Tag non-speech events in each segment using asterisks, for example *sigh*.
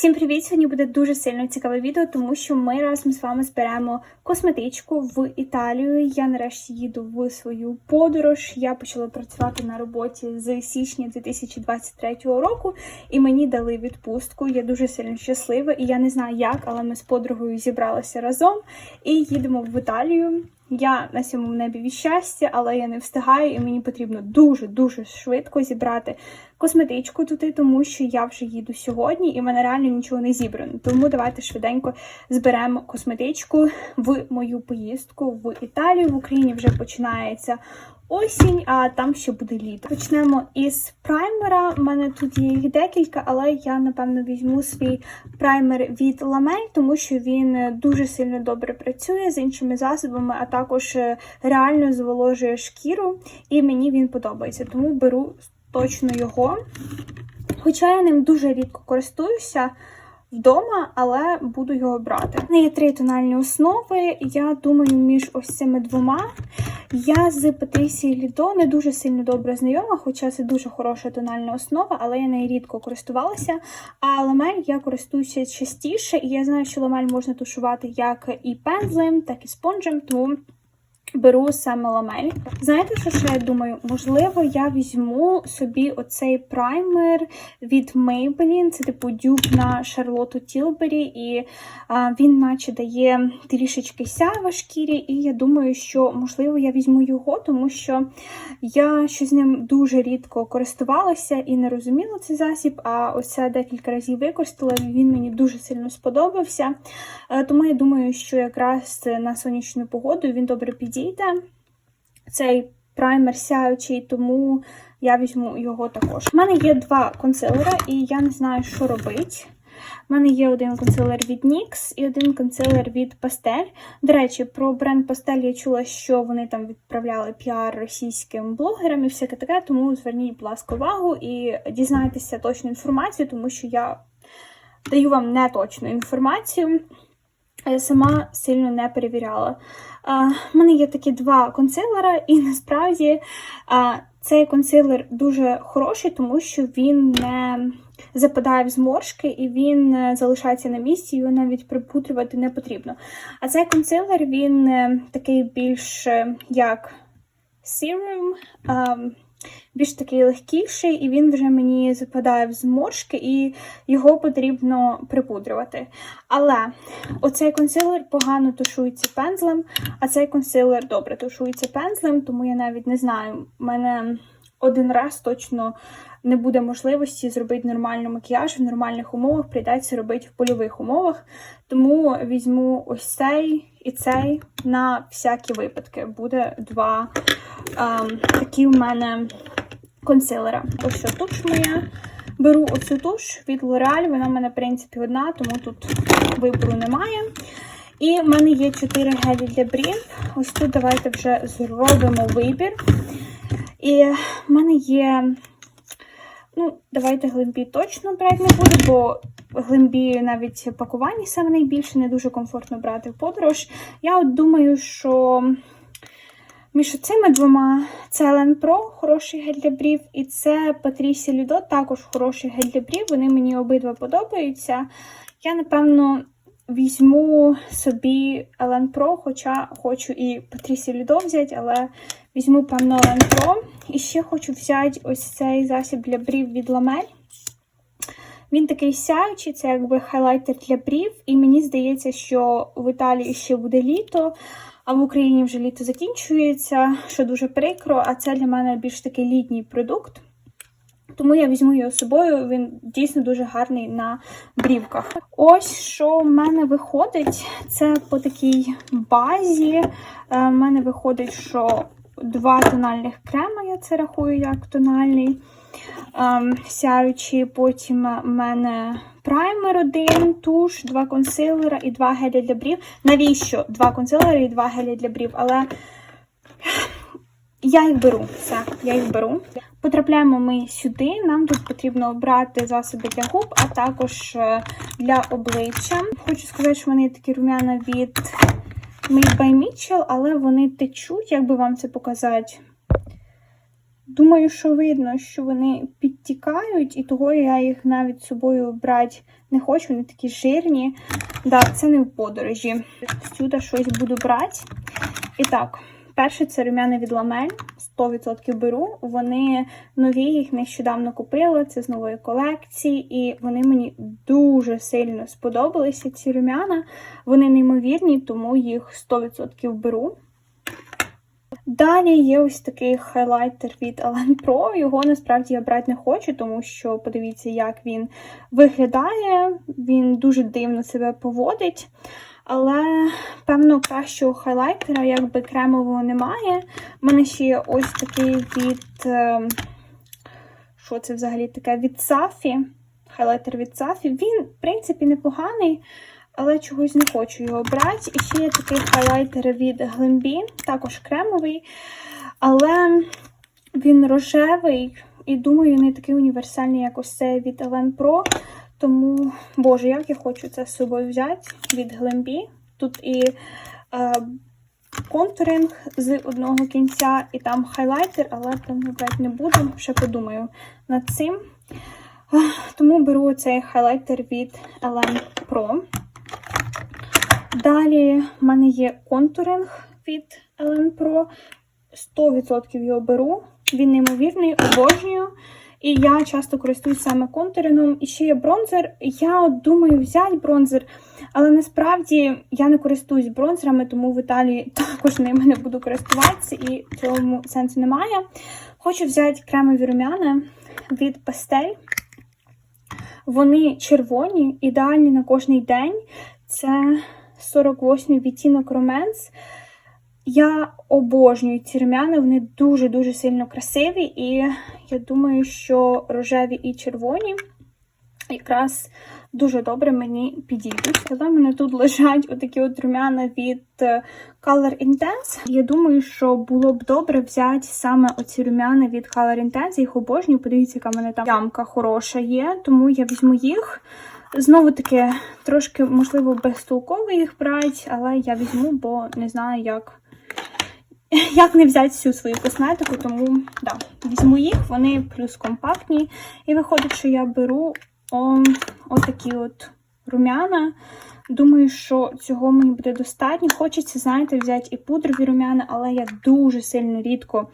Всім привіт! Сьогодні буде дуже сильно цікаве відео, тому що ми разом з вами зберемо косметичку в Італію. Я нарешті їду в свою подорож. Я почала працювати на роботі з січня 2023 року, і мені дали відпустку. Я дуже сильно щаслива, і я не знаю як, але ми з подругою зібралися разом і їдемо в Італію. Я на сьомому небі від щастя, але я не встигаю, і мені потрібно дуже-дуже швидко зібрати косметичку туди, тому що я вже їду сьогодні, і в мене реально нічого не зібрано. Тому давайте швиденько зберемо косметичку в мою поїздку в Італію. В Україні вже починається осінь, а там ще буде літо. Почнемо із праймера. У мене тут є їх декілька, але я напевно візьму свій праймер від Ламель, тому що він дуже сильно добре працює з іншими засобами, а також е, реально зволожує шкіру, і мені він подобається. Тому беру точно його. Хоча я ним дуже рідко користуюся вдома, але буду його брати. У мене є три тональні основи. Я думаю, між ось цими двома. Я з Патрісії Лідо не дуже сильно добре знайома, хоча це дуже хороша тональна основа, але я нею рідко користувалася. А ламель я користуюся частіше, і я знаю, що ламель можна тушувати як і пензлем, так і спонжем, тому. Беру саме ламель. Знаєте, що ще я думаю? Можливо, я візьму собі оцей праймер від Maybelline, це типу дюб на Шарлоту Тілбері, і а, він, наче, дає трішечки сява шкірі, і я думаю, що, можливо, я візьму його, тому що я з ним дуже рідко користувалася і не розуміла цей засіб, а ось це декілька разів використала, він мені дуже сильно сподобався. А, тому я думаю, що якраз на сонячну погоду він добре підійде підійде. Цей праймер сяючий, тому я візьму його також. У мене є два консилера, і я не знаю, що робити. У мене є один консилер від NYX і один консилер від Pastel. До речі, про бренд Pastel я чула, що вони там відправляли піар російським блогерам і всяке таке, тому зверніть, будь ласка, увагу і дізнайтеся точну інформацію, тому що я даю вам неточну інформацію. Я сама сильно не перевіряла. У мене є такі два консилера, і насправді а, цей консилер дуже хороший, тому що він не западає в зморшки і він е, залишається на місці, його навіть припутрювати не потрібно. А цей консилер він е, такий більш е, як serum, більш такий легкіший, і він вже мені западає в зморшки, і його потрібно припудрювати. Але оцей консилер погано тушується пензлем, а цей консилер добре тушується пензлем, тому я навіть не знаю, в мене один раз точно. Не буде можливості зробити нормальний макіяж в нормальних умовах, прийдеться робити в польових умовах. Тому візьму ось цей і цей на всякі випадки. Буде два ем, такі в мене консилера. Ось що туш моя. Беру оцю туш від L'Oreal, вона в мене, в принципі, одна, тому тут вибору немає. І в мене є 4 гелі для брів. Ось тут давайте вже зробимо вибір. І в мене є, ну, давайте глимбі точно брати не буду, бо глимбі навіть пакування саме найбільше не дуже комфортно брати в подорож. Я от думаю, що між цими двома це Ellen Pro, хороший гель для брів, і це Patricia Ludo, також хороший гель для брів. Вони мені обидва подобаються. Я, напевно, візьму собі Ellen Pro, хоча хочу і Patricia Ludo взяти, але візьму, певно, Ellen Pro. І ще хочу взяти ось цей засіб для брів від Ламель. Він такий сяючий, це якби хайлайтер для брів, і мені здається, що в Італії ще буде літо а в Україні вже літо закінчується, що дуже прикро, а це для мене більш такий літній продукт. Тому я візьму його з собою, він дійсно дуже гарний на брівках. Ось що в мене виходить, це по такій базі. Е, в мене виходить, що два тональних крема, я це рахую як тональний. Ем, сяючі, потім в мене праймер один, туш, два консилера і два гелі для брів. Навіщо? Два консилери і два гелі для брів, але я їх беру. Все, я їх беру. Потрапляємо ми сюди. Нам тут потрібно обрати засоби для губ, а також е, для обличчя. Хочу сказати, що вони такі рум'яна від Made by Mitchell, але вони течуть, як би вам це показати. Думаю, що видно, що вони підтікають, і того я їх навіть з собою брати не хочу, вони такі жирні. Да, це не в подорожі. Сюди щось буду брати. І так, перше це румяна від ламель. 100% беру. Вони нові, їх нещодавно купила. Це з нової колекції, і вони мені дуже сильно сподобалися. Ці румяна. Вони неймовірні, тому їх 100% беру. Далі є ось такий хайлайтер від Alan Pro. Його насправді я брати не хочу, тому що подивіться, як він виглядає. Він дуже дивно себе поводить. Але, певно, кращого хайлайтера, якби кремового немає. У мене ще є ось такий від. е, Що це взагалі таке? Від Сафі. Хайлайтер від Сафі. Він, в принципі, непоганий, але чогось не хочу його брати. І ще є такий хайлайтер від Glambi, також кремовий. Але він рожевий і думаю, не такий універсальний, як ось цей від Elen Pro. Тому, боже, як я хочу це з собою взяти від Glambi. Тут і е, контуринг з одного кінця, і там хайлайтер, але там брати не буду. Ще подумаю над цим. Тому беру цей хайлайтер від Elen Pro. Далі в мене є контуринг від Elen Pro. 100% його беру. Він неймовірний, обожнюю. І я часто користуюсь саме контурингом. І ще є бронзер. Я от думаю взяти бронзер, але насправді я не користуюсь бронзерами, тому в Італії також ними не буду користуватися, і цьому сенсу немає. Хочу взяти кремові румяна від пастель. Вони червоні, ідеальні на кожний день. Це 48 відтінок Romance. Я обожнюю ці румяна, вони дуже-дуже сильно красиві, і я думаю, що рожеві і червоні якраз дуже добре мені підійдуть. Але в мене тут лежать отакі от румяна від е, Color Intense. Я думаю, що було б добре взяти саме оці румяна від Color Intense. Їх обожнюю. Подивіться, яка в мене там ямка хороша є, тому я візьму їх. Знову таки, трошки, можливо, безтолково їх брати, але я візьму, бо не знаю, як. Як не взяти всю свою косметику, тому да, візьму їх, вони плюс компактні. І виходить, що я беру отакі от румяна. Думаю, що цього мені буде достатньо. Хочеться, знаєте, взяти і пудрові румяна, але я дуже сильно рідко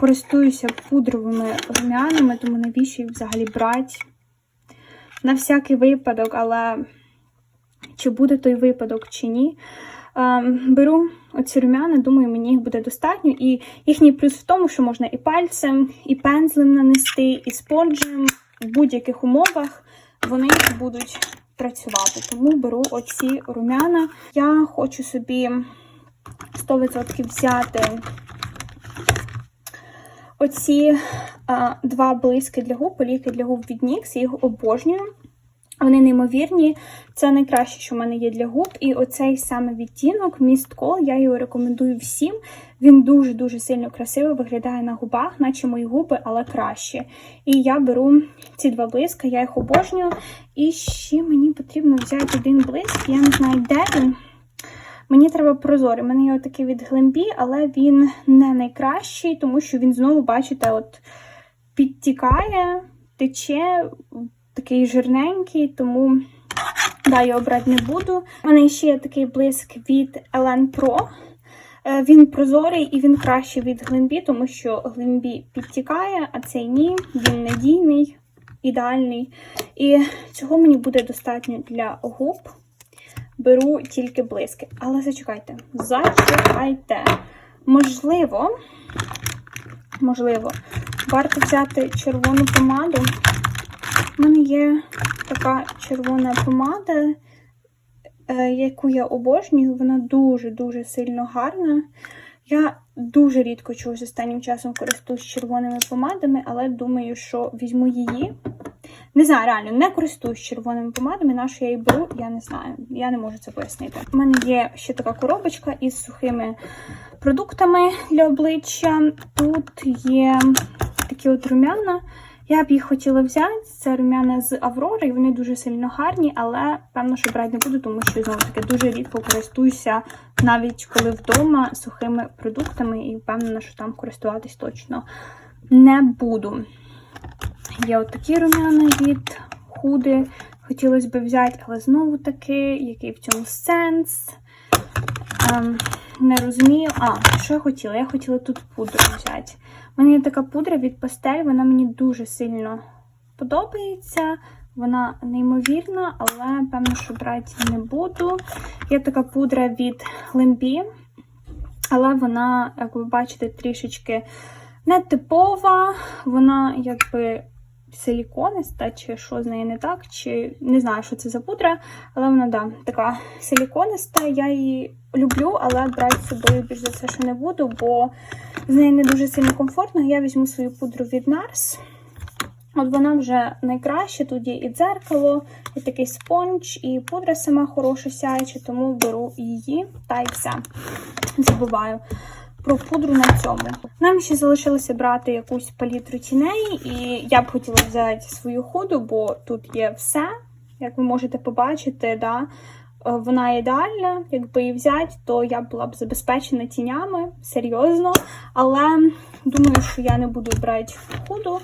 користуюся пудровими румянами, тому навіщо їх взагалі брати? На всякий випадок, але чи буде той випадок, чи ні. Беру оці румяна, думаю, мені їх буде достатньо. І їхній плюс в тому, що можна і пальцем, і пензлем нанести, і спонжем. В будь-яких умовах вони будуть працювати. Тому беру оці румяна. Я хочу собі 100% взяти оці а, два блиски для губ, олійки для губ від NYX. Я їх обожнюю. Вони неймовірні. Це найкраще, що в мене є для губ. І оцей саме відтінок Mist Call, я його рекомендую всім. Він дуже-дуже сильно красиво виглядає на губах, наче мої губи, але краще. І я беру ці два блиска, я їх обожнюю. І ще мені потрібно взяти один блиск, я не знаю, де він. Мені треба прозорий. У мене є отакий від Glambi, але він не найкращий, тому що він знову, бачите, от підтікає, тече такий жирненький, тому да, я обрати не буду. У мене ще є такий блиск від Elen Pro. Е, Він прозорий і він кращий від Glambi, тому що Glambi підтікає, а цей ні, він надійний, ідеальний. І цього мені буде достатньо для губ. Беру тільки блиски. Але зачекайте, зачекайте. Можливо, можливо, варто взяти червону помаду. У мене є така червона помада, е, яку я обожнюю. Вона дуже-дуже сильно гарна. Я дуже рідко чогось останнім часом користуюсь червоними помадами, але думаю, що візьму її. Не знаю, реально, не користуюсь червоними помадами, на я її беру, я не знаю. Я не можу це пояснити. У мене є ще така коробочка із сухими продуктами для обличчя. Тут є такі от румяна. Я б їх хотіла взяти. Це румяна з Аврори, і вони дуже сильно гарні, але певно, що брати не буду, тому що знову таки дуже рідко користуюся, навіть коли вдома сухими продуктами, і впевнена, що там користуватись точно не буду. Є отакі румяна від худи. Хотілося б взяти, але знову таки, який в цьому сенс. Ем, не розумію. А, що я хотіла? Я хотіла тут пудру взяти. У мене є така пудра від пастель, вона мені дуже сильно подобається. Вона неймовірна, але, певно, що брати не буду. Є така пудра від Лембі, але вона, як ви бачите, трішечки нетипова. Вона якби силікониста, чи що з нею не так, чи не знаю, що це за пудра, але вона да, така силікониста. Я її люблю, але брати з собою більш за все, що не буду, бо з нею не дуже сильно комфортно. Я візьму свою пудру від NARS. От вона вже найкраща, тут є і дзеркало, і такий спонж, і пудра сама хороша сяюча, тому беру її та й все. Забуваю про пудру на цьому. Нам ще залишилося брати якусь палітру тіней, і я б хотіла взяти свою худу, бо тут є все. Як ви можете побачити, да, е, вона ідеальна. Якби її взяти, то я була б забезпечена тінями, серйозно. Але думаю, що я не буду брати худу.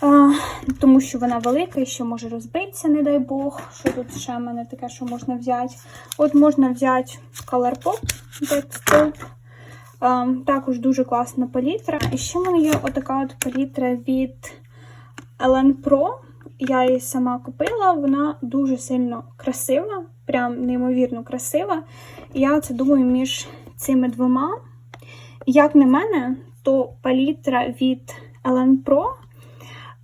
А, тому що вона велика і ще може розбитися, не дай Бог. Що тут ще в мене таке, що можна взяти? От можна взяти Colourpop Dead а, Також дуже класна палітра. І ще в мене є отака от палітра від Ellen Pro. Я її сама купила, вона дуже сильно красива, прям неймовірно красива. Я це думаю між цими двома. Як на мене, то палітра від Ellen Pro.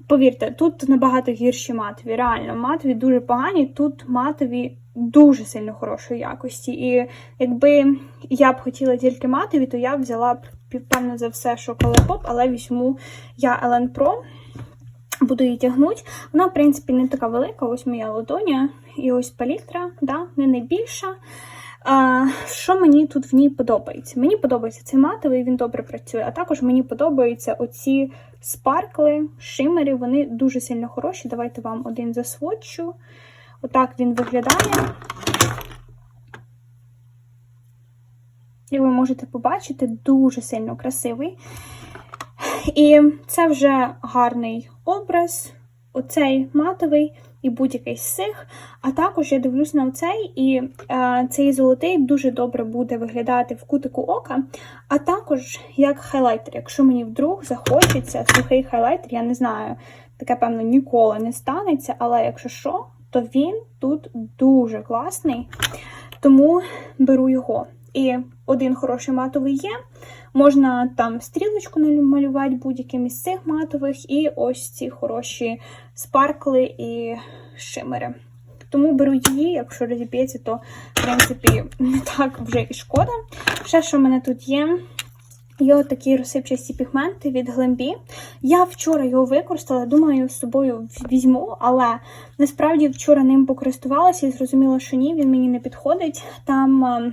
Повірте, тут набагато гірші матові. Реально, матові дуже погані. Тут матові дуже сильно хорошої якості. І якби я б хотіла тільки матові, то я б взяла певно, за все, що Colourpop, але візьму я Ellen Pro. Буду її тягнути. Вона, в принципі, не така велика. Ось моя ладоня. І ось палітра, да, не найбільша. А, Що мені тут в ній подобається? Мені подобається цей матовий, він добре працює. А також мені подобаються оці спаркли, шимери, вони дуже сильно хороші. Давайте вам один засводчу. Отак він виглядає. І ви можете побачити, дуже сильно красивий. І це вже гарний образ, оцей матовий і будь-який з цих. А також я дивлюсь на оцей, і е, цей золотий дуже добре буде виглядати в кутику ока. А також як хайлайтер. Якщо мені вдруг захочеться сухий хайлайтер, я не знаю, таке, певно, ніколи не станеться, але якщо що, то він тут дуже класний, тому беру його. І один хороший матовий є. Можна там стрілочку намалювати будь-яким із цих матових, і ось ці хороші спаркли і шимери. Тому беру її, якщо розіб'ється, то, в принципі, не *laughs* так вже і шкода. Ще, що в мене тут є, є отакі розсипчасті пігменти від Глембі. Я вчора його використала, думаю, з собою візьму, але насправді вчора ним покористувалася і зрозуміла, що ні, він мені не підходить. Там.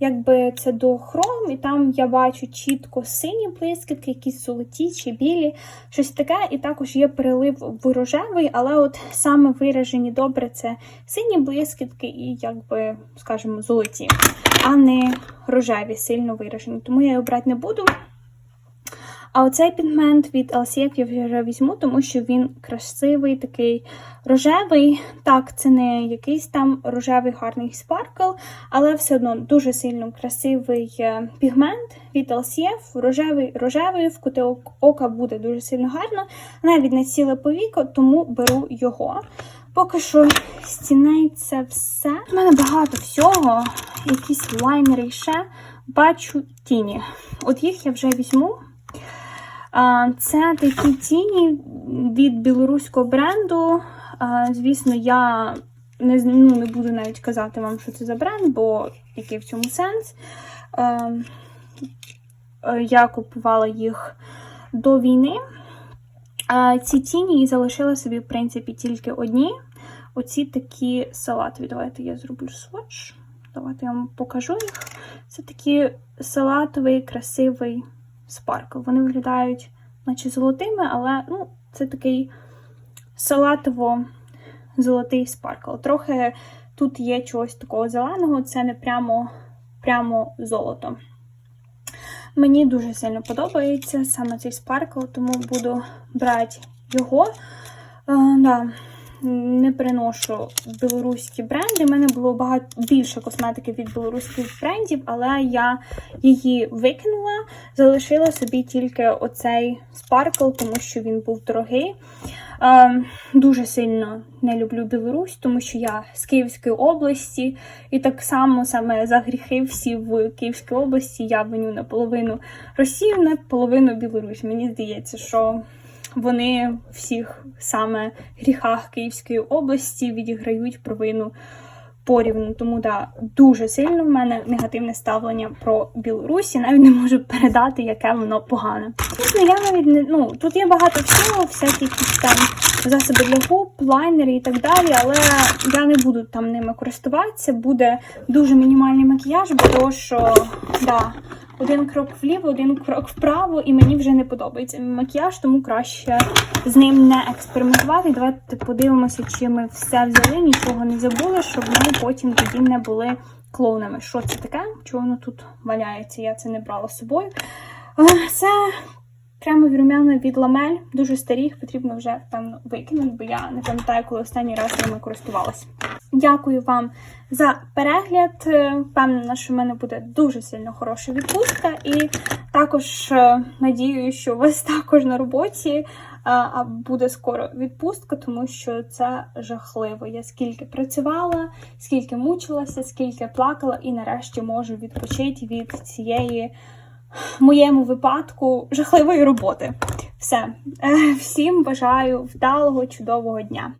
Якби це до хром, і там я бачу чітко сині блискітки, якісь золоті чи білі, щось таке. І також є перелив в рожевий, але от саме виражені добре це сині блискітки і, якби, скажімо, золоті, а не рожеві, сильно виражені. Тому я його брати не буду. А оцей пігмент від LCF я вже візьму, тому що він красивий, такий рожевий. Так, це не якийсь там рожевий гарний спаркл, але все одно дуже сильно красивий е, пігмент від LCF. Рожевий, рожевий, в кути ока буде дуже сильно гарно. Навіть на ціле повіко, тому беру його. Поки що стіней це все. У мене багато всього, якісь лайнери ще. Бачу тіні. От їх я вже візьму. Це такі тіні від білоруського бренду. Звісно, я не ну, не буду навіть казати вам, що це за бренд, бо який в цьому сенс. Я купувала їх до війни. Ці тіні і залишила собі, в принципі, тільки одні. Оці такі салатові. Давайте я зроблю сводч. Давайте я вам покажу їх. Це такий салатовий, красивий спаркл. Вони виглядають, наче золотими, але ну, це такий салатово-золотий спаркл. Трохи тут є чогось такого зеленого, це не прямо, прямо золото. Мені дуже сильно подобається саме цей спаркл, тому буду брати його. Е, да. Не приношу білоруські бренди. У мене було багато більше косметики від білоруських брендів, але я її викинула, залишила собі тільки оцей спаркл, тому що він був дорогий. Е, дуже сильно не люблю Білорусь, тому що я з Київської області, і так само саме за гріхи всі в Київській області я виню наполовину Росію, наполовину Білорусь. Мені здається, що вони всіх саме гріхах Київської області відіграють провину порівну. Тому да, дуже сильно в мене негативне ставлення про Білорусь. Я навіть не можу передати, яке воно погане. Чесно, я навіть не ну тут є багато всього, всякі там засоби для губ, лайнери і так далі, але я не буду там ними користуватися. Буде дуже мінімальний макіяж, бо того, що да, один крок вліво, один крок вправо, і мені вже не подобається макіяж, тому краще з ним не експериментувати. Давайте подивимося, чи ми все взяли, нічого не забули, щоб ми потім тоді не були клоунами. Що це таке? Чого воно тут валяється? Я це не брала з собою. Це кремові румяна від ламель, дуже старі, їх потрібно вже певно викинути, бо я не пам'ятаю, коли останній раз ними користувалася. Дякую вам за перегляд. Е, Впевнена, що в мене буде дуже сильно хороша відпустка, і також е, надію, що у вас *laughs* також на роботі е, а буде скоро відпустка, тому що це жахливо. Я скільки працювала, скільки мучилася, скільки плакала, і нарешті можу відпочити від цієї. Моєму випадку жахливої роботи. Все. Е, Всім бажаю вдалого, чудового дня.